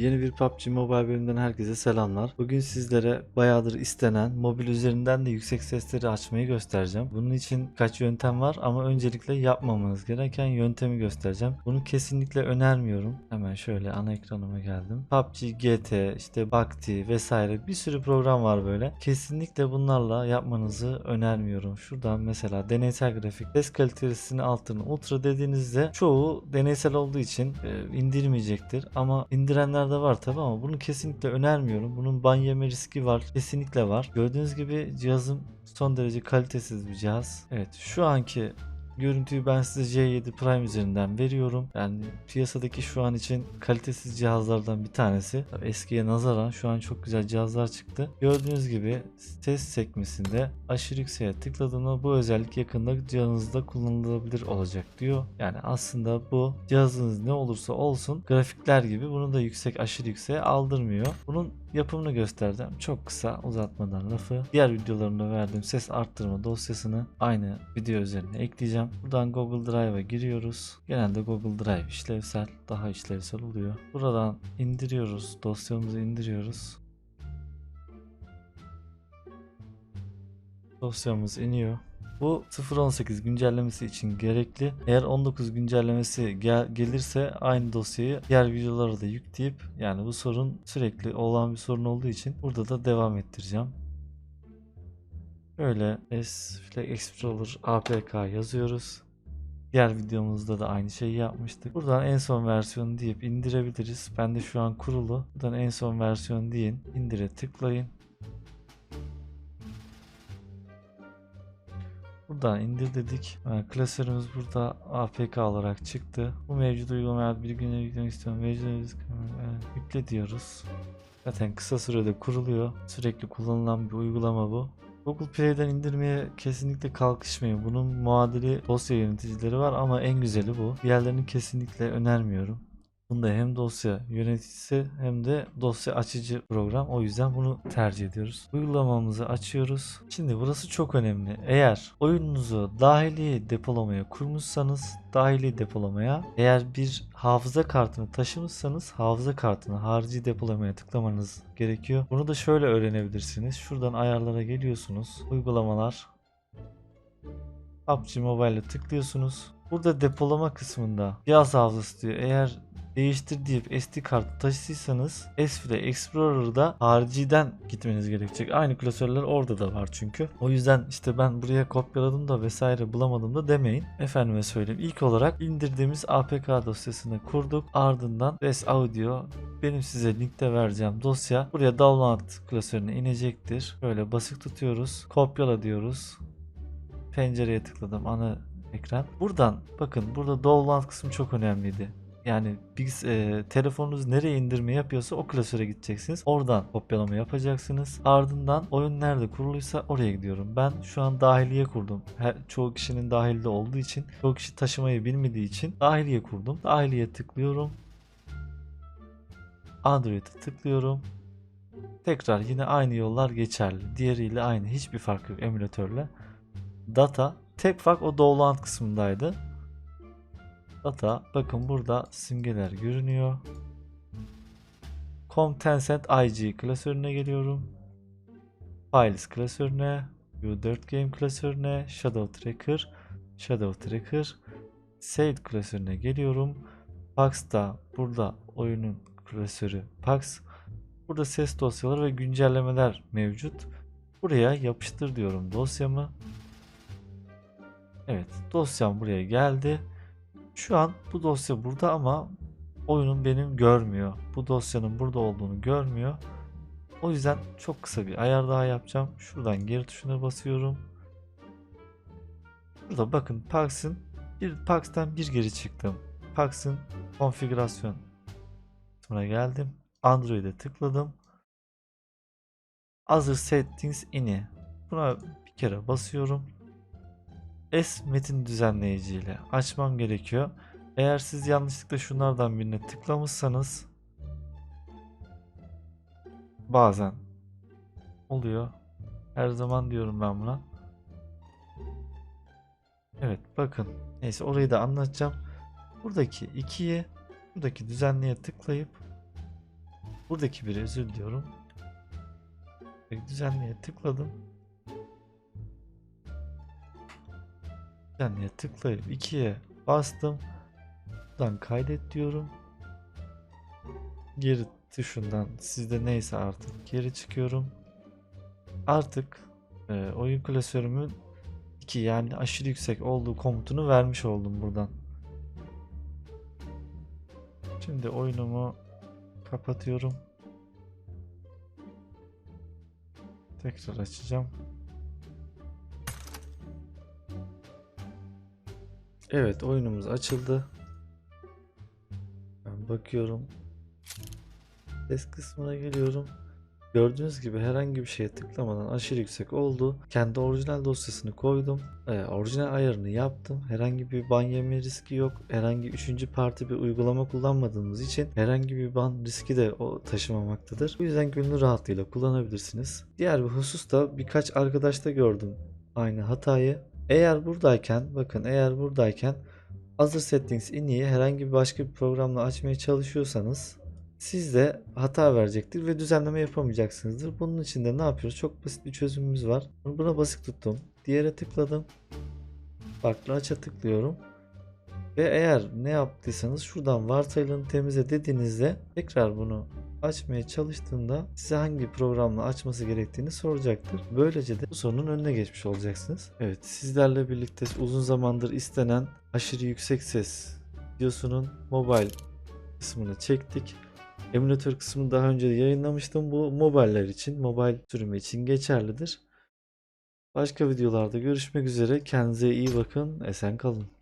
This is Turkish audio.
Yeni bir PUBG Mobile bölümünden herkese selamlar. Bugün sizlere bayağıdır istenen mobil üzerinden de yüksek sesleri açmayı göstereceğim. Bunun için birkaç yöntem var ama öncelikle yapmamanız gereken yöntemi göstereceğim. Bunu kesinlikle önermiyorum. Hemen şöyle ana ekranıma geldim. PUBG, GT, işte Bakti vesaire bir sürü program var böyle. Kesinlikle bunlarla yapmanızı önermiyorum. Şuradan mesela deneysel grafik ses kalitesini altını ultra dediğinizde çoğu deneysel olduğu için e, indirmeyecektir. Ama indirenler de var tabi ama bunu kesinlikle önermiyorum. Bunun ban yeme riski var. Kesinlikle var. Gördüğünüz gibi cihazım son derece kalitesiz bir cihaz. Evet şu anki Görüntüyü ben size C7 Prime üzerinden veriyorum. Yani piyasadaki şu an için kalitesiz cihazlardan bir tanesi. Tabii eskiye nazaran şu an çok güzel cihazlar çıktı. Gördüğünüz gibi ses sekmesinde aşırı yükseğe tıkladığında bu özellik yakında cihazınızda kullanılabilir olacak diyor. Yani aslında bu cihazınız ne olursa olsun grafikler gibi bunu da yüksek aşırı yükseğe aldırmıyor. Bunun yapımını göstereceğim. Çok kısa uzatmadan lafı. Diğer videolarımda verdiğim ses arttırma dosyasını aynı video üzerine ekleyeceğim. Buradan Google Drive'a giriyoruz. Genelde Google Drive işlevsel, daha işlevsel oluyor. Buradan indiriyoruz, dosyamızı indiriyoruz. Dosyamız iniyor. Bu 0.18 güncellemesi için gerekli. Eğer 19 güncellemesi gel gelirse aynı dosyayı diğer videolara da yükleyip yani bu sorun sürekli olan bir sorun olduğu için burada da devam ettireceğim. Böyle S Flag Explorer APK yazıyoruz. Diğer videomuzda da aynı şeyi yapmıştık. Buradan en son versiyonu deyip indirebiliriz. Ben de şu an kurulu. Buradan en son versiyon deyin. İndire tıklayın. Buradan indir dedik. Ha, klasörümüz burada APK olarak çıktı. Bu mevcut uygulamaya bir güne yüklemek istiyorum. Mevcut evet, yükle diyoruz. Zaten kısa sürede kuruluyor. Sürekli kullanılan bir uygulama bu. Google Play'den indirmeye kesinlikle kalkışmayın. Bunun muadili dosya yöneticileri var ama en güzeli bu. Diğerlerini kesinlikle önermiyorum. Bunda hem dosya yöneticisi hem de dosya açıcı program. O yüzden bunu tercih ediyoruz. Uygulamamızı açıyoruz. Şimdi burası çok önemli. Eğer oyununuzu dahili depolamaya kurmuşsanız dahili depolamaya eğer bir hafıza kartını taşımışsanız hafıza kartını harici depolamaya tıklamanız gerekiyor. Bunu da şöyle öğrenebilirsiniz. Şuradan ayarlara geliyorsunuz. Uygulamalar PUBG Mobile'e tıklıyorsunuz. Burada depolama kısmında cihaz hafızası diyor. Eğer değiştir deyip SD kartı taşısıysanız S Explorer'da hariciden gitmeniz gerekecek. Aynı klasörler orada da var çünkü. O yüzden işte ben buraya kopyaladım da vesaire bulamadım da demeyin. Efendime söyleyeyim. İlk olarak indirdiğimiz APK dosyasını kurduk. Ardından Res Audio benim size linkte vereceğim dosya buraya download klasörüne inecektir. Böyle basık tutuyoruz. Kopyala diyoruz. Pencereye tıkladım ana ekran. Buradan bakın burada download kısmı çok önemliydi. Yani biz e, telefonunuz nereye indirme yapıyorsa o klasöre gideceksiniz. Oradan kopyalama yapacaksınız. Ardından oyun nerede kuruluysa oraya gidiyorum. Ben şu an dahiliye kurdum. Her, çoğu kişinin dahilde olduğu için, çoğu kişi taşımayı bilmediği için dahiliye kurdum. Dahiliye tıklıyorum. Android'e tıklıyorum. Tekrar yine aynı yollar geçerli. Diğeriyle aynı. Hiçbir fark yok emülatörle. Data. Tek fark o download kısmındaydı. Data bakın burada simgeler görünüyor. Com Tencent IG klasörüne geliyorum. Files klasörüne, U4 Game klasörüne, Shadow Tracker, Shadow Tracker, Save klasörüne geliyorum. Pax'ta burada oyunun klasörü Pax. Burada ses dosyaları ve güncellemeler mevcut. Buraya yapıştır diyorum dosyamı. Evet dosyam buraya geldi. Şu an bu dosya burada ama oyunun benim görmüyor. Bu dosyanın burada olduğunu görmüyor. O yüzden çok kısa bir ayar daha yapacağım. Şuradan geri tuşuna basıyorum. Burada bakın Pax'ın bir Pax'tan bir geri çıktım. Pax'ın konfigürasyon kısmına geldim. Android'e tıkladım. Other settings ini. Buna bir kere basıyorum. S metin düzenleyici ile açmam gerekiyor. Eğer siz yanlışlıkla şunlardan birine tıklamışsanız bazen oluyor. Her zaman diyorum ben buna. Evet bakın. Neyse orayı da anlatacağım. Buradaki 2'ye buradaki düzenleye tıklayıp Buradaki biri özür diliyorum. Ve Düzenleye tıkladım. Düzenleye tıklayıp 2'ye bastım. Buradan kaydet diyorum. Geri tuşundan sizde neyse artık geri çıkıyorum. Artık e, oyun klasörümün 2 yani aşırı yüksek olduğu komutunu vermiş oldum buradan. Şimdi oyunumu kapatıyorum. Tekrar açacağım. Evet oyunumuz açıldı. Ben bakıyorum. Ses kısmına geliyorum. Gördüğünüz gibi herhangi bir şeye tıklamadan aşırı yüksek oldu. Kendi orijinal dosyasını koydum. Ee, orijinal ayarını yaptım. Herhangi bir ban yeme riski yok. Herhangi üçüncü parti bir uygulama kullanmadığımız için herhangi bir ban riski de o taşımamaktadır. Bu yüzden gönül rahatlığıyla kullanabilirsiniz. Diğer bir husus da birkaç arkadaşta gördüm aynı hatayı. Eğer buradayken bakın eğer buradayken Other Settings iniyi herhangi bir başka bir programla açmaya çalışıyorsanız sizde hata verecektir ve düzenleme yapamayacaksınızdır. Bunun için de ne yapıyoruz? Çok basit bir çözümümüz var. Buna basık tuttum. Diğere tıkladım. Farklı aça tıklıyorum. Ve eğer ne yaptıysanız şuradan varsayılanı temizle dediğinizde tekrar bunu açmaya çalıştığında size hangi programla açması gerektiğini soracaktır. Böylece de bu sorunun önüne geçmiş olacaksınız. Evet sizlerle birlikte uzun zamandır istenen aşırı yüksek ses videosunun mobile kısmını çektik. Emülatör kısmını daha önce yayınlamıştım. Bu mobiller için, mobile sürümü için geçerlidir. Başka videolarda görüşmek üzere. Kendinize iyi bakın. Esen kalın.